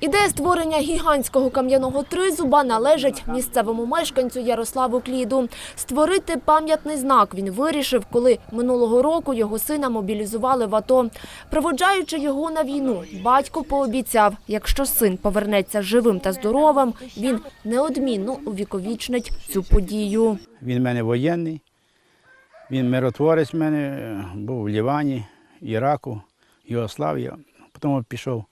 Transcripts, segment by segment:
Ідея створення гігантського кам'яного тризуба належить місцевому мешканцю Ярославу Кліду. Створити пам'ятний знак він вирішив, коли минулого року його сина мобілізували в АТО. Проводжаючи його на війну, батько пообіцяв, якщо син повернеться живим та здоровим, він неодмінно увіковічнить цю подію. Він в мене воєнний, він миротворець в мене, був в Лівані, Іраку, Югославії. Потім пішов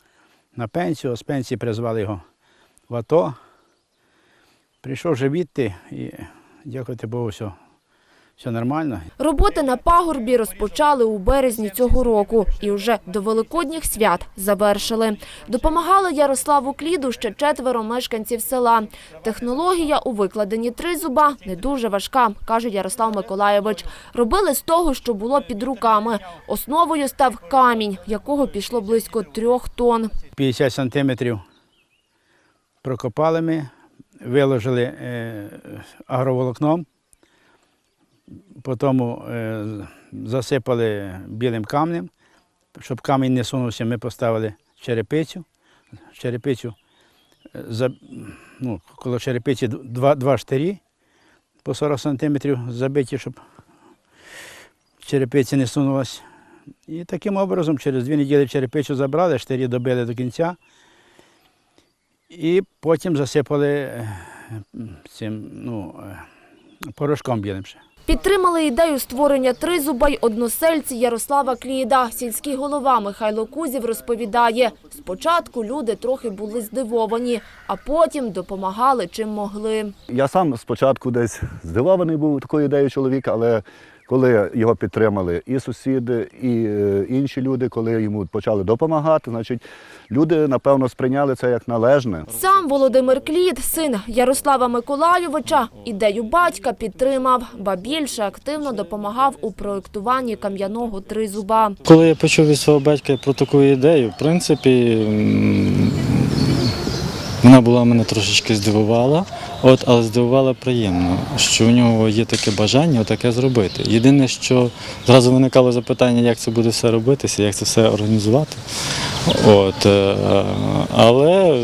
на пенсію, з пенсії призвали його в АТО. Прийшов вже відти і дякувати Богу, все, все нормально. Роботи на пагорбі розпочали у березні цього року і вже до великодніх свят завершили. Допомагали Ярославу Кліду ще четверо мешканців села. Технологія у викладенні тризуба не дуже важка, каже Ярослав Миколайович. Робили з того, що було під руками. Основою став камінь, якого пішло близько трьох тонн. 50 сантиметрів прокопали ми, виложили е, агроволокном, потім е, засипали білим камнем, щоб камінь не сунувся, ми поставили черепицю. Черепицю е, за, ну, коло черепиці два, два штирі по 40 сантиметрів забиті, щоб черепиця не сунулася. І таким образом через дві неділі черепицю забрали, штирі добили до кінця. І потім засипали е, цим ну, порошком б'ємося. Підтримали ідею створення тризуба й односельці Ярослава Кліда. Сільський голова Михайло Кузів розповідає, спочатку люди трохи були здивовані, а потім допомагали чим могли. Я сам спочатку десь здивований був такою ідеєю чоловіка, але коли його підтримали і сусіди, і е, інші люди, коли йому почали допомагати, значить люди напевно сприйняли це як належне. Сам Володимир Клід, син Ярослава Миколайовича, ідею батька підтримав, ба більше активно допомагав у проєктуванні кам'яного тризуба. Коли я почув від свого батька про таку ідею, в принципі, вона була мене трошечки здивувала, от, але здивувала приємно, що у нього є таке бажання таке зробити. Єдине, що зразу виникало запитання, як це буде все робитися, як це все організувати. От, е, але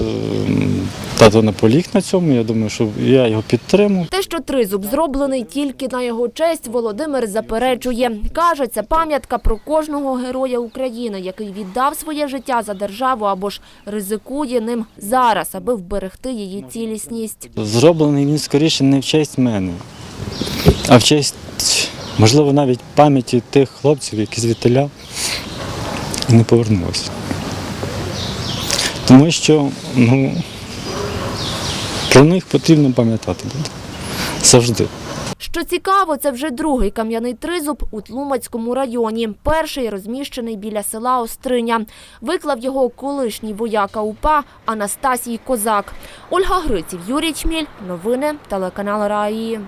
тато наполіг на цьому, я думаю, що я його підтримую. Те, що тризуб зроблений тільки на його честь, Володимир заперечує. Каже, це пам'ятка про кожного героя України, який віддав своє життя за державу або ж ризикує ним зараз, аби вберегти її цілісність. Зроблений він скоріше не в честь мене, а в честь, можливо, навіть пам'яті тих хлопців, які звідтиля і не повернулися. Тому що ну, про них потрібно пам'ятати буде. Завжди. Що цікаво, це вже другий кам'яний тризуб у Тлумацькому районі. Перший розміщений біля села Остриня. Виклав його колишній вояка УПА Анастасій Козак. Ольга Гриців, Юрій Чміль. Новини телеканал Раї.